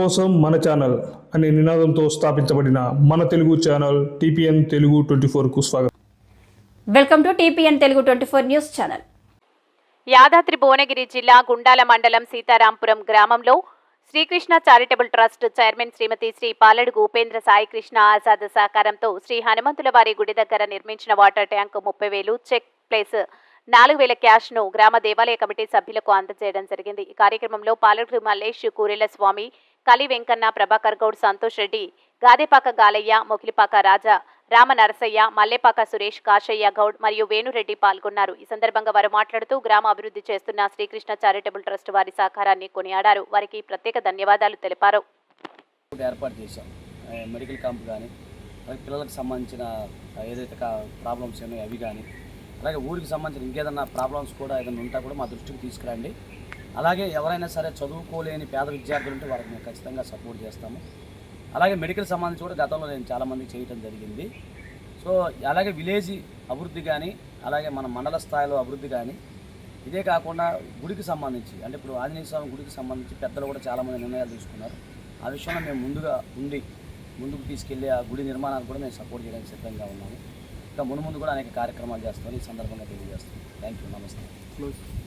కోసం మన ఛానల్ అనే నినాదంతో స్థాపించబడిన మన Telugu channel TPN Telugu twenty ఫోర్కు స్వాగతం. Welcome to TPN Telugu twenty four news channel. Yadadri Bhuvanagiri జిల్లా గుండాల మండలం సీతారాంపురం గ్రామంలో Srikrishna charitable trust chairman Shrimati Shri Paladugu Upendra Saikrishna Azad సహకారంతో శ్రీ హనుమంతుల వారి గుడి దగ్గర నిర్మించిన వాటర్ ట్యాంక్ ముప్పై వేలు చెక్ ప్లేస్ నాలుగు వేల క్యాష్ను గ్రామ దేవాలయ కమిటీ సభ్యులకు అందజేయడం జరిగింది. ఈ కార్యక్రమంలో పాలడుగు మల్లేష్ కూరెల స్వామి కలి వెంకన్న ప్రభాకర్ గౌడ్ సంతోష్ రెడ్డి గాదేపాక గాలయ్య మొకిలిపాక రాజా రామ నరసయ్య మల్లేపాక సురేష్ కాశయ్య గౌడ్ మరియు వేణురెడ్డి పాల్గొన్నారు. ఈ సందర్భంగా వారు మాట్లాడుతూ గ్రామ అభివృద్ధి చేస్తున్న శ్రీకృష్ణ చారిటబుల్ ట్రస్ట్ వారి సహకారాన్ని కొనియాడారు. వారికి ప్రత్యేక ధన్యవాదాలు తెలిపారు. ఏర్పాటు చేశాం. మెడికల్ క్యాంప్ కానీ అలాగే పిల్లలకు సంబంధించిన ఏదైతే ప్రాబ్లమ్స్ ఉన్నాయో అవి కానీ అలాగే ఊరికి సంబంధించిన ఇంకేదన్నా ప్రాబ్లమ్స్ కూడా ఏదైనా ఉంటా కూడా మా దృష్టికి తీసుకురండి. అలాగే ఎవరైనా సరే చదువుకోలేని పేద విద్యార్థులు ఉంటే వారికి మేము ఖచ్చితంగా సపోర్ట్ చేస్తాము. అలాగే మెడికల్ సంబంధించి కూడా గతంలో నేను చాలామంది చేయటం జరిగింది. సో అలాగే విలేజ్ అభివృద్ధి కానీ అలాగే మన మండల స్థాయిలో అభివృద్ధి కానీ ఇదే కాకుండా గుడికి సంబంధించి అంటే ఇప్పుడు ఆంజనేయ స్వామి గుడికి సంబంధించి పెద్దలు కూడా చాలామంది నిర్ణయాలు తీసుకున్నారు. ఆ విషయంలో మేము ముందుగా ఉండి ముందుకు తీసుకెళ్ళి ఆ గుడి నిర్మాణాన్ని కూడా మేము సపోర్ట్ చేయడానికి సిద్ధంగా ఉన్నాము. ఇంకా మును ముందు కూడా అనేక కార్యక్రమాలు చేస్తామని ఈ సందర్భంగా తెలియజేస్తాం థ్యాంక్ యూ నమస్తే